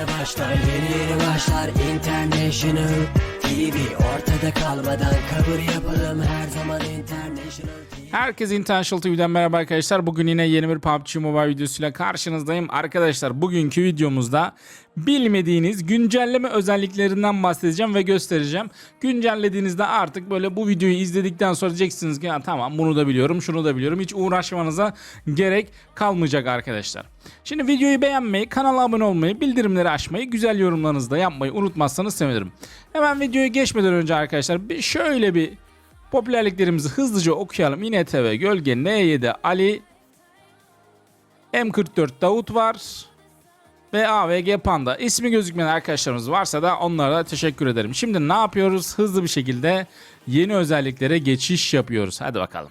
yeni başlar Yeni yeni başlar. International TV Ortada kalmadan kabul yapalım. Her zaman International Herkese International TV'den merhaba arkadaşlar. Bugün yine yeni bir PUBG Mobile videosuyla karşınızdayım. Arkadaşlar bugünkü videomuzda bilmediğiniz güncelleme özelliklerinden bahsedeceğim ve göstereceğim. Güncellediğinizde artık böyle bu videoyu izledikten sonra diyeceksiniz ki "Ya tamam bunu da biliyorum, şunu da biliyorum. Hiç uğraşmanıza gerek kalmayacak arkadaşlar. Şimdi videoyu beğenmeyi, kanala abone olmayı, bildirimleri açmayı, güzel yorumlarınızı da yapmayı unutmazsanız sevinirim. Hemen videoyu geçmeden önce arkadaşlar şöyle bir Popülerliklerimizi hızlıca okuyalım. İNTV, Gölge, N7, Ali, M44 Davut var. Ve AVG Panda. İsmi gözükmeyen arkadaşlarımız varsa da onlara da teşekkür ederim. Şimdi ne yapıyoruz? Hızlı bir şekilde yeni özelliklere geçiş yapıyoruz. Hadi bakalım.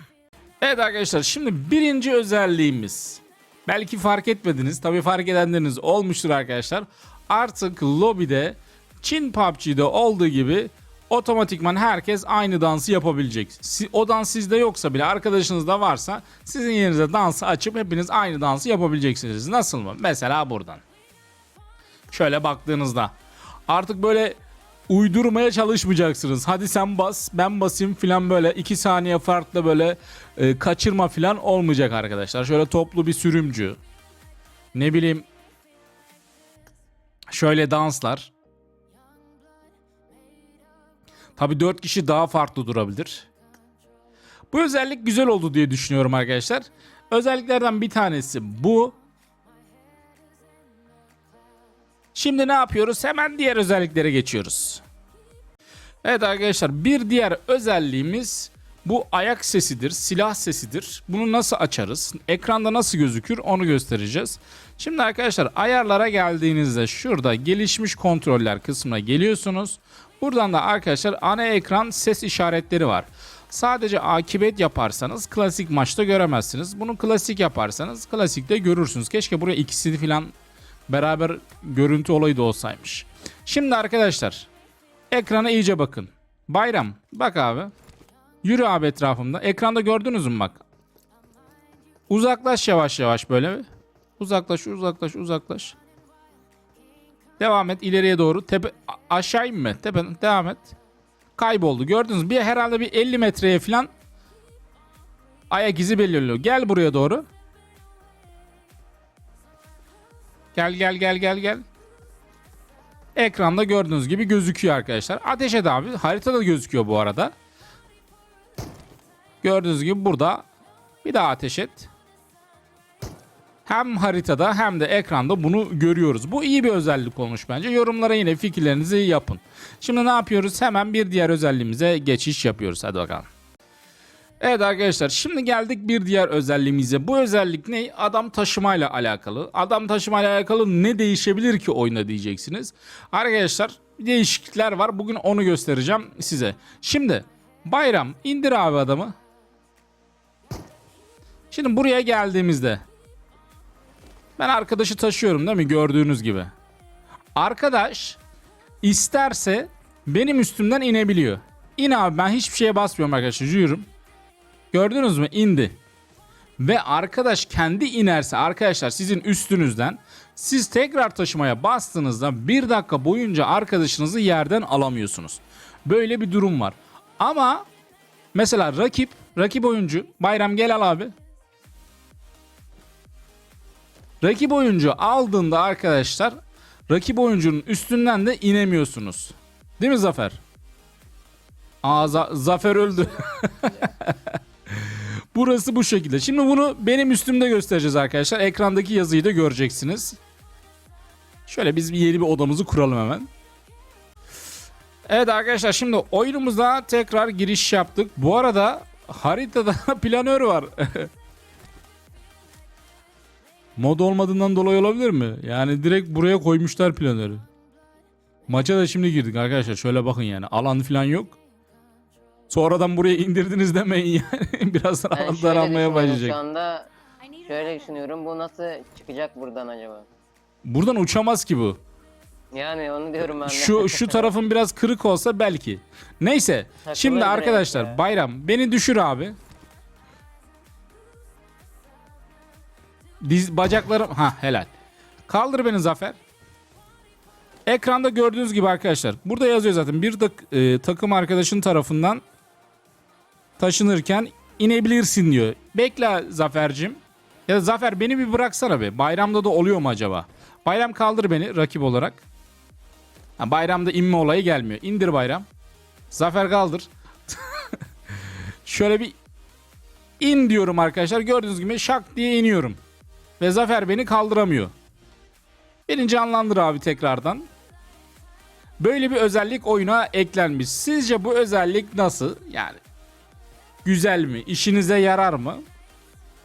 Evet arkadaşlar şimdi birinci özelliğimiz. Belki fark etmediniz. Tabii fark edenleriniz olmuştur arkadaşlar. Artık lobide Çin PUBG'de olduğu gibi otomatikman herkes aynı dansı yapabilecek. O dans sizde yoksa bile arkadaşınızda varsa sizin yerinize dansı açıp hepiniz aynı dansı yapabileceksiniz. Nasıl mı? Mesela buradan. Şöyle baktığınızda artık böyle uydurmaya çalışmayacaksınız. Hadi sen bas ben basayım filan böyle 2 saniye farklı böyle e, kaçırma filan olmayacak arkadaşlar. Şöyle toplu bir sürümcü. Ne bileyim şöyle danslar. Tabi 4 kişi daha farklı durabilir. Bu özellik güzel oldu diye düşünüyorum arkadaşlar. Özelliklerden bir tanesi bu. Şimdi ne yapıyoruz? Hemen diğer özelliklere geçiyoruz. Evet arkadaşlar bir diğer özelliğimiz bu ayak sesidir, silah sesidir. Bunu nasıl açarız? Ekranda nasıl gözükür onu göstereceğiz. Şimdi arkadaşlar ayarlara geldiğinizde şurada gelişmiş kontroller kısmına geliyorsunuz. Buradan da arkadaşlar ana ekran ses işaretleri var. Sadece akibet yaparsanız klasik maçta göremezsiniz. Bunu klasik yaparsanız klasikte görürsünüz. Keşke buraya ikisini falan beraber görüntü olayı da olsaymış. Şimdi arkadaşlar ekrana iyice bakın. Bayram bak abi. Yürü abi etrafımda. Ekranda gördünüz mü bak. Uzaklaş yavaş yavaş böyle. Uzaklaş uzaklaş uzaklaş. Devam et ileriye doğru. Tepe aşağı inme. Tepe devam et. Kayboldu. Gördünüz mü? Bir herhalde bir 50 metreye falan ayak izi belirliyor. Gel buraya doğru. Gel gel gel gel gel. Ekranda gördüğünüz gibi gözüküyor arkadaşlar. Ateş et abi. Haritada gözüküyor bu arada. Gördüğünüz gibi burada bir daha ateş et. Hem haritada hem de ekranda bunu görüyoruz. Bu iyi bir özellik olmuş bence. Yorumlara yine fikirlerinizi yapın. Şimdi ne yapıyoruz? Hemen bir diğer özelliğimize geçiş yapıyoruz. Hadi bakalım. Evet arkadaşlar şimdi geldik bir diğer özelliğimize. Bu özellik ne? Adam taşımayla alakalı. Adam taşımayla alakalı ne değişebilir ki oyunda diyeceksiniz. Arkadaşlar değişiklikler var. Bugün onu göstereceğim size. Şimdi Bayram indir abi adamı. Şimdi buraya geldiğimizde ben arkadaşı taşıyorum değil mi gördüğünüz gibi. Arkadaş isterse benim üstümden inebiliyor. İn abi ben hiçbir şeye basmıyorum arkadaşlar yürüyorum. Gördünüz mü? İndi. Ve arkadaş kendi inerse arkadaşlar sizin üstünüzden siz tekrar taşımaya bastığınızda bir dakika boyunca arkadaşınızı yerden alamıyorsunuz. Böyle bir durum var. Ama mesela rakip, rakip oyuncu Bayram gel al abi. Rakip oyuncu aldığında arkadaşlar rakip oyuncunun üstünden de inemiyorsunuz. Değil mi Zafer? Aa Za- Zafer öldü. Burası bu şekilde. Şimdi bunu benim üstümde göstereceğiz arkadaşlar. Ekrandaki yazıyı da göreceksiniz. Şöyle biz bir yeni bir odamızı kuralım hemen. Evet arkadaşlar şimdi oyunumuza tekrar giriş yaptık. Bu arada haritada planör var. Mod olmadığından dolayı olabilir mi? Yani direkt buraya koymuşlar planörü. Maça da şimdi girdik arkadaşlar. Şöyle bakın yani. Alan falan yok. Sonradan buraya indirdiniz demeyin yani. Birazdan Ben alan daralmaya başlayacak. Şu anda şöyle düşünüyorum. Bu nasıl çıkacak buradan acaba? Buradan uçamaz ki bu. Yani onu diyorum ben de. Şu şu tarafın biraz kırık olsa belki. Neyse. Takılır Şimdi arkadaşlar ya. Bayram beni düşür abi. Diz bacaklarım ha helal. Kaldır beni Zafer. Ekranda gördüğünüz gibi arkadaşlar. Burada yazıyor zaten. Bir tak- e, takım arkadaşın tarafından taşınırken inebilirsin diyor. Bekle Zafer'cim. Ya da Zafer beni bir bıraksana be. Bayramda da oluyor mu acaba? Bayram kaldır beni rakip olarak. Ha, bayramda inme olayı gelmiyor. İndir bayram. Zafer kaldır. Şöyle bir in diyorum arkadaşlar. Gördüğünüz gibi şak diye iniyorum. Ve Zafer beni kaldıramıyor. Beni canlandır abi tekrardan. Böyle bir özellik oyuna eklenmiş. Sizce bu özellik nasıl? Yani güzel mi? İşinize yarar mı?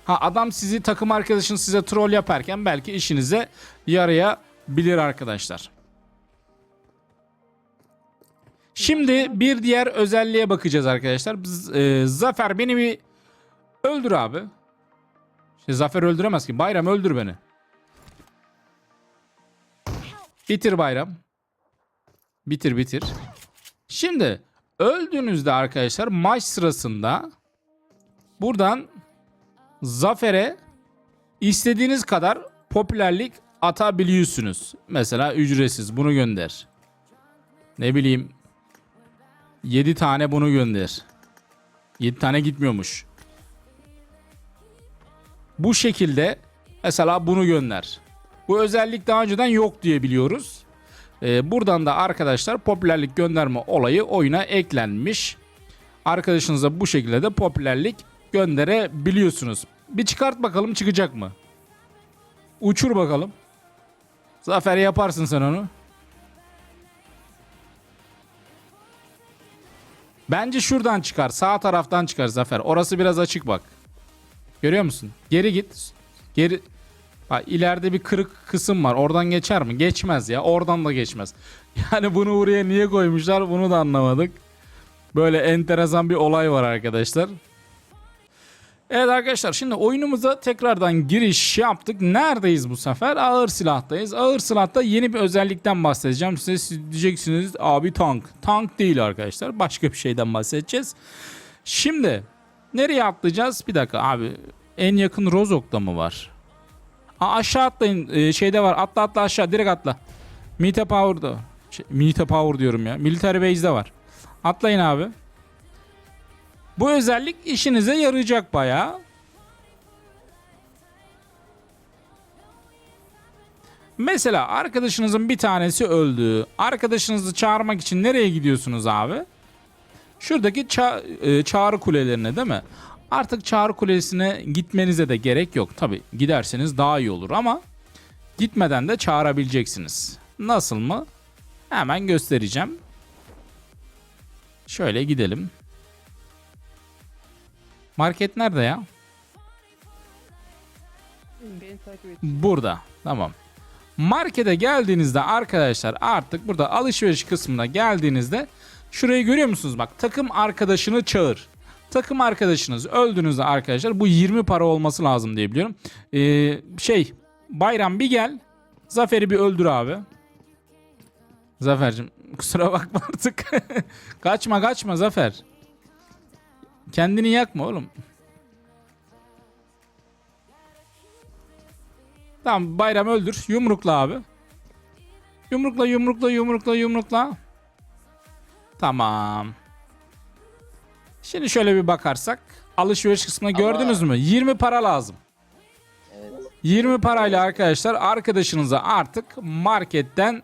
Ha adam sizi takım arkadaşın size troll yaparken belki işinize yarayabilir arkadaşlar. Şimdi bir diğer özelliğe bakacağız arkadaşlar. Biz, e, Zafer beni bir öldür abi. Şey, Zafer öldüremez ki. Bayram öldür beni. Bitir bayram. Bitir bitir. Şimdi öldüğünüzde arkadaşlar maç sırasında buradan Zafer'e istediğiniz kadar popülerlik atabiliyorsunuz. Mesela ücretsiz bunu gönder. Ne bileyim 7 tane bunu gönder. 7 tane gitmiyormuş. Bu şekilde mesela bunu gönder. Bu özellik daha önceden yok diye biliyoruz. Ee, buradan da arkadaşlar popülerlik gönderme olayı oyuna eklenmiş. Arkadaşınıza bu şekilde de popülerlik gönderebiliyorsunuz. Bir çıkart bakalım çıkacak mı? Uçur bakalım. Zafer yaparsın sen onu. Bence şuradan çıkar. Sağ taraftan çıkar Zafer. Orası biraz açık bak. Görüyor musun? Geri git. Geri Bak ileride bir kırık kısım var. Oradan geçer mi? Geçmez ya. Oradan da geçmez. Yani bunu buraya niye koymuşlar bunu da anlamadık. Böyle enteresan bir olay var arkadaşlar. Evet arkadaşlar şimdi oyunumuza tekrardan giriş yaptık. Neredeyiz bu sefer? Ağır silahtayız. Ağır silahta yeni bir özellikten bahsedeceğim. Size siz diyeceksiniz abi tank. Tank değil arkadaşlar. Başka bir şeyden bahsedeceğiz. Şimdi nereye atlayacağız? Bir dakika abi. En yakın Rozok'ta mı var? Aa, aşağı atlayın. Ee, şeyde var. Atla atla aşağı. Direkt atla. Mite Power'da. Şey, Mite Power diyorum ya. Military Base'de var. Atlayın abi. Bu özellik işinize yarayacak bayağı. Mesela arkadaşınızın bir tanesi öldü. Arkadaşınızı çağırmak için nereye gidiyorsunuz abi? Şuradaki ça- e, çağrı kulelerine değil mi? Artık çağrı kulesine gitmenize de gerek yok. Tabi giderseniz daha iyi olur ama gitmeden de çağırabileceksiniz. Nasıl mı? Hemen göstereceğim. Şöyle gidelim. Market nerede ya? Burada. Tamam. Markete geldiğinizde arkadaşlar artık burada alışveriş kısmına geldiğinizde şurayı görüyor musunuz? Bak takım arkadaşını çağır. Takım arkadaşınız öldüğünüzde arkadaşlar bu 20 para olması lazım diye biliyorum. Ee, şey Bayram bir gel. Zafer'i bir öldür abi. Zafer'cim kusura bakma artık. kaçma kaçma Zafer. Kendini yakma oğlum. Tamam bayram öldür. Yumrukla abi. Yumrukla yumrukla yumrukla yumrukla. Tamam. Şimdi şöyle bir bakarsak. Alışveriş kısmına gördünüz mü? 20 para lazım. Evet. 20 parayla arkadaşlar arkadaşınıza artık marketten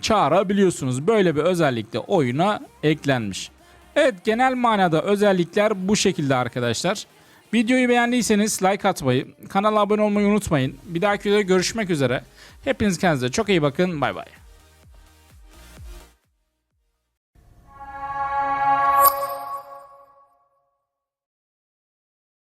çağırabiliyorsunuz. Böyle bir özellik de oyuna eklenmiş. Evet genel manada özellikler bu şekilde arkadaşlar. Videoyu beğendiyseniz like atmayı, kanala abone olmayı unutmayın. Bir dahaki videoda görüşmek üzere. Hepiniz kendinize çok iyi bakın. Bay bay.